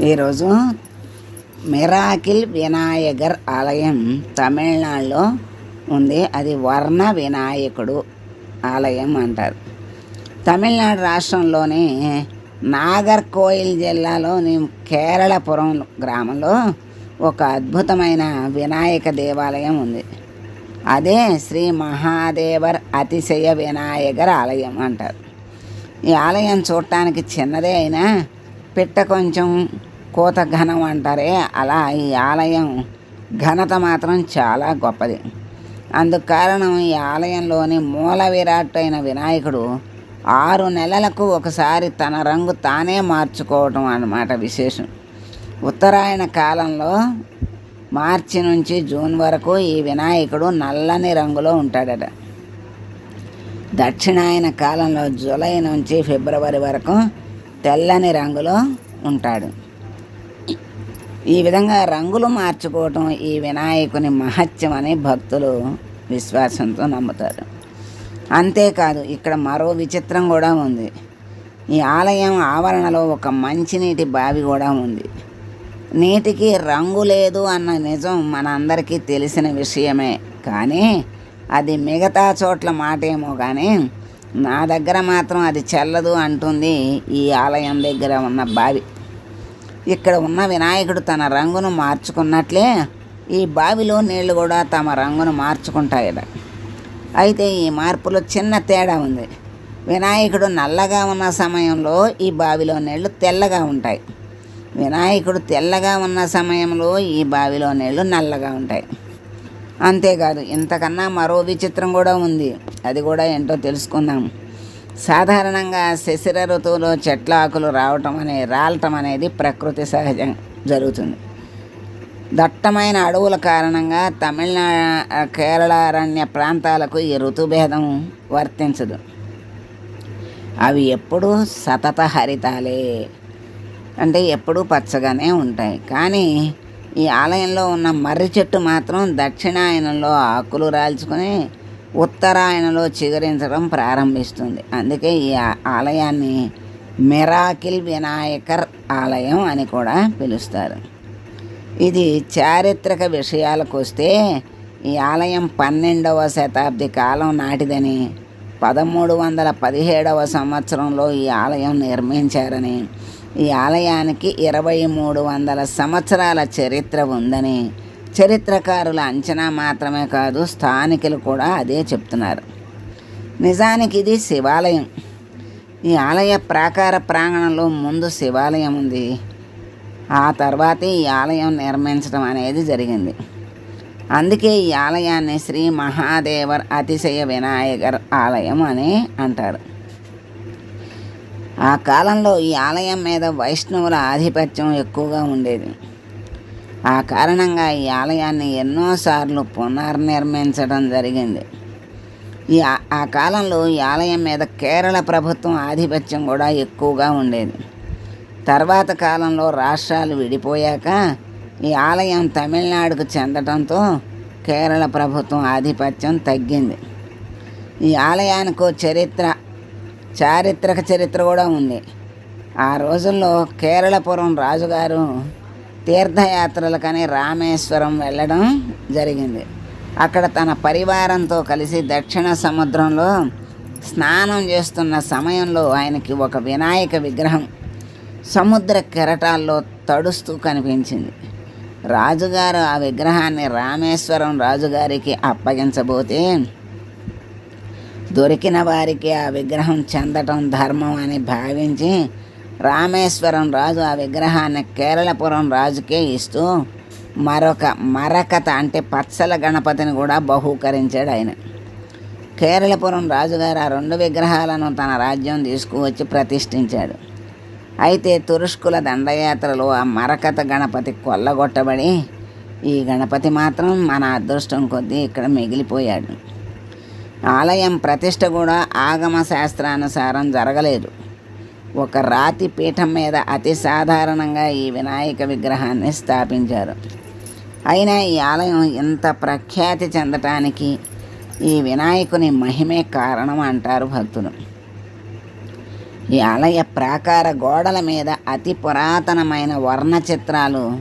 ఈరోజు మిరాకిల్ వినాయగర్ ఆలయం తమిళనాడులో ఉంది. అది వర్ణ వినాయకుడు ఆలయం అంటారు. తమిళనాడు రాష్ట్రంలోని నాగర్కోయిల్ జిల్లాలోని కేరళపురం గ్రామంలో ఒక అద్భుతమైన వినాయక దేవాలయం ఉంది. అదే శ్రీ మహాదేవర్ అతిశయ వినాయకర్ ఆలయం అంటారు. ఈ ఆలయం చూడటానికి చిన్నదే అయినా పిట్ట కొంచెం కోత ఘనం అంటారే అలా ఈ ఆలయం ఘనత మాత్రం చాలా గొప్పది. అందుకు కారణం ఈ ఆలయంలోని మూల విరాట్ అయిన వినాయకుడు ఆరు నెలలకు ఒకసారి తన రంగు తానే మార్చుకోవటం అన్నమాట విశేషం. ఉత్తరాయణ కాలంలో మార్చి నుంచి జూన్ వరకు ఈ వినాయకుడు నల్లని రంగులో ఉంటాడట. దక్షిణాయన కాలంలో జూలై నుంచి ఫిబ్రవరి వరకు తెల్లని రంగులో ఉంటాడు. ఈ విధంగా రంగులు మార్చుకోవటం ఈ వినాయకుని మహత్యమని అని భక్తులు విశ్వాసంతో నమ్ముతారు. అంతేకాదు ఇక్కడ మరో విచిత్రం కూడా ఉంది. ఈ ఆలయం ఆవరణలో ఒక మంచినీటి బావి కూడా ఉంది. నీటికి రంగు లేదు అన్న నిజం మనందరికీ తెలిసిన విషయమే. కానీ అది మిగతా చోట్ల మాటేమో కానీ నా దగ్గర మాత్రం అది చెల్లదు అంటుంది ఈ ఆలయం దగ్గర ఉన్న బావి. ఇక్కడ ఉన్న వినాయకుడు తన రంగును మార్చుకున్నట్లే ఈ బావిలో నీళ్ళు కూడా తమ రంగును మార్చుకుంటాయట. అయితే ఈ మార్పులో చిన్న తేడా ఉంది. వినాయకుడు నల్లగా ఉన్న సమయంలో ఈ బావిలో నీళ్ళు తెల్లగా ఉంటాయి. వినాయకుడు తెల్లగా ఉన్న సమయంలో ఈ బావిలో నీళ్ళు నల్లగా ఉంటాయి. అంతేకాదు ఇంతకన్నా మరో విచిత్రం కూడా ఉంది. అది కూడా ఏంటో తెలుసుకుందాం. సాధారణంగా శశిర ఋతువులో చెట్ల ఆకులు రావటం అనే రాలటం అనేది ప్రకృతి సహజం జరుగుతుంది. దట్టమైన అడవుల కారణంగా తమిళనాడు కేరళ అరణ్య ప్రాంతాలకు ఈ ఋతుభేదం వర్తించదు. అవి ఎప్పుడూ సతత హరితాలే. అంటే ఎప్పుడూ పచ్చగానే ఉంటాయి. కానీ ఈ ఆలయంలో ఉన్న మర్రి చెట్టు మాత్రం దక్షిణాయనంలో ఆకులు రాల్చుకొని ఉత్తరాయణలో చిగురించడం ప్రారంభిస్తుంది. అందుకే ఈ ఆలయాన్ని మిరాకిల్ వినాయకర్ ఆలయం అని కూడా పిలుస్తారు. ఇది చారిత్రక విషయాలకు వస్తే ఈ ఆలయం పన్నెండవ శతాబ్ది కాలం నాటిదని పదమూడు వందల పదిహేడవ సంవత్సరంలో ఈ ఆలయం నిర్మించారని ఈ ఆలయానికి ఇరవై మూడు వందల సంవత్సరాల చరిత్ర ఉందని చరిత్రకారుల అంచనా మాత్రమే కాదు స్థానికులు కూడా అదే చెప్తున్నారు. నిజానికి ఇది శివాలయం. ఈ ఆలయ ప్రాకార ప్రాంగణంలో ముందు శివాలయం ఉంది. ఆ తర్వాత ఈ ఆలయం నిర్మించడం అనేది జరిగింది. అందుకే ఈ ఆలయాన్ని శ్రీ మహాదేవర్ అతిశయ వినాయకర్ ఆలయం అని అంటారు. ఆ కాలంలో ఈ ఆలయం మీద వైష్ణవుల ఆధిపత్యం ఎక్కువగా ఉండేది. ఆ కారణంగా ఈ ఆలయాన్ని ఎన్నోసార్లు పునర్నిర్మించడం జరిగింది. ఈ ఆ- కాలంలో ఈ ఆలయం మీద కేరళ ప్రభుత్వం ఆధిపత్యం కూడా ఎక్కువగా ఉండేది. తర్వాత కాలంలో రాష్ట్రాలు విడిపోయాక ఈ ఆలయం తమిళనాడుకు చెందడంతో కేరళ ప్రభుత్వం ఆధిపత్యం తగ్గింది. ఈ ఆలయానికి చరిత్ర చారిత్రక చరిత్ర కూడా ఉంది. ఆ రోజుల్లో కేరళపురం రాజుగారు తీర్థయాత్రలకని రామేశ్వరం వెళ్ళడం జరిగింది. అక్కడ తన పరివారంతో కలిసి దక్షిణ సముద్రంలో స్నానం చేస్తున్న సమయంలో ఆయనకి ఒక వినాయక విగ్రహం సముద్ర కెరటాల్లో తడుస్తూ కనిపించింది. రాజుగారు ఆ విగ్రహాన్ని రామేశ్వరం రాజుగారికి అప్పగించబోతే దొరికిన వారికి ఆ విగ్రహం చెందటం ధర్మం అని భావించి రామేశ్వరం రాజు ఆ విగ్రహాన్ని కేరళపురం రాజుకే ఇస్తూ మరొక మరకత అంటే పచ్చల గణపతిని కూడా బహూకరించాడు ఆయన. కేరళపురం రాజుగారు ఆ రెండు విగ్రహాలను తన రాజ్యం తీసుకువచ్చి ప్రతిష్ఠించాడు. అయితే తురుష్కుల దండయాత్రలో ఆ మరకత గణపతి కొల్లగొట్టబడి ఈ గణపతి మాత్రం మన అదృష్టం కొద్దీ ఇక్కడ మిగిలిపోయాడు. ఆలయం ప్రతిష్ట కూడా ఆగమ శాస్త్రానుసారం జరగలేదు. ఒక రాతి పీఠం మీద అతి సాధారణంగా ఈ వినాయక విగ్రహాన్ని స్థాపించారు. అయినా ఈ ఆలయం ఇంత ప్రఖ్యాతి చెందటానికి ఈ వినాయకుని మహిమే కారణం అంటారు భక్తులు. ఈ ఆలయ ప్రాకార గోడల మీద అతి పురాతనమైన వర్ణ చిత్రాలు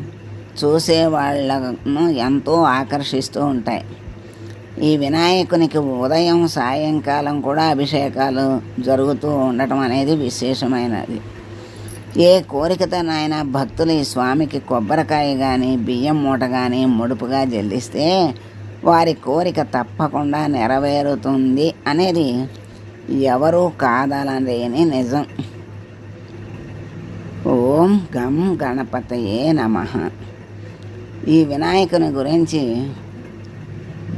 చూసే వాళ్ళను ఎంతో ఆకర్షిస్తూ ఉంటాయి. ఈ వినాయకునికి ఉదయం సాయంకాలం కూడా అభిషేకాలు జరుగుతూ ఉండటం అనేది విశేషమైనది. ఏ కోరికతోనైనా భక్తులు ఈ స్వామికి కొబ్బరికాయ కానీ బియ్యం మూట కానీ ముడుపుగా చెల్లిస్తే వారి కోరిక తప్పకుండా నెరవేరుతుంది అనేది ఎవరూ కాదాలనేని నిజం. ఓం గం గణపతయే నమ. ఈ వినాయకుని గురించి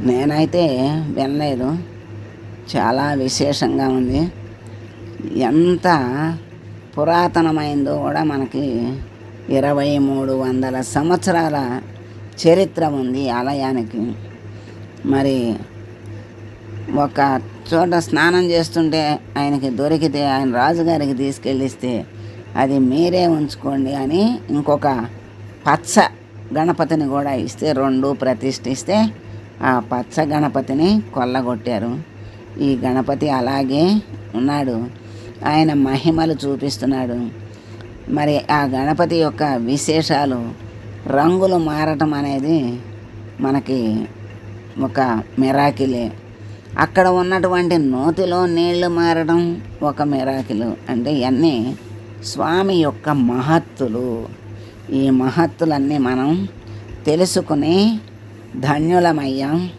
నేనైతే వినలేదు. చాలా విశేషంగా ఉంది. ఎంత పురాతనమైందో కూడా మనకి ఇరవై మూడు వందల సంవత్సరాల చరిత్ర ఉంది ఈ ఆలయానికి. మరి ఒక చోట స్నానం చేస్తుంటే ఆయనకి దొరికితే ఆయన రాజుగారికి తీసుకెళ్ళిస్తే అది మీరే ఉంచుకోండి అని ఇంకొక పచ్చ గణపతిని కూడా ఇస్తే రెండు ప్రతిష్ఠిస్తే ఆ పచ్చ గణపతిని కొల్లగొట్టారు. ఈ గణపతి అలాగే ఉన్నాడు. ఆయన మహిమలు చూపిస్తున్నాడు. మరి ఆ గణపతి యొక్క విశేషాలు రంగులు మారటం అనేది మనకి ఒక మిరాకిలే. అక్కడ ఉన్నటువంటి నోతిలో నీళ్ళు మారడం ఒక మిరాకిలు. అంటే ఇవన్నీ స్వామి యొక్క మహత్తులు. ఈ మహత్తులన్నీ మనం తెలుసుకుని ధన్యులమయ్యాం.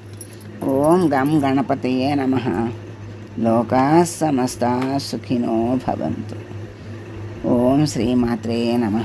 ఓం గం గణపతయే నమ. లోకా సమస్త సుఖినో భవంతు. ఓం శ్రీమాత్రే నమ.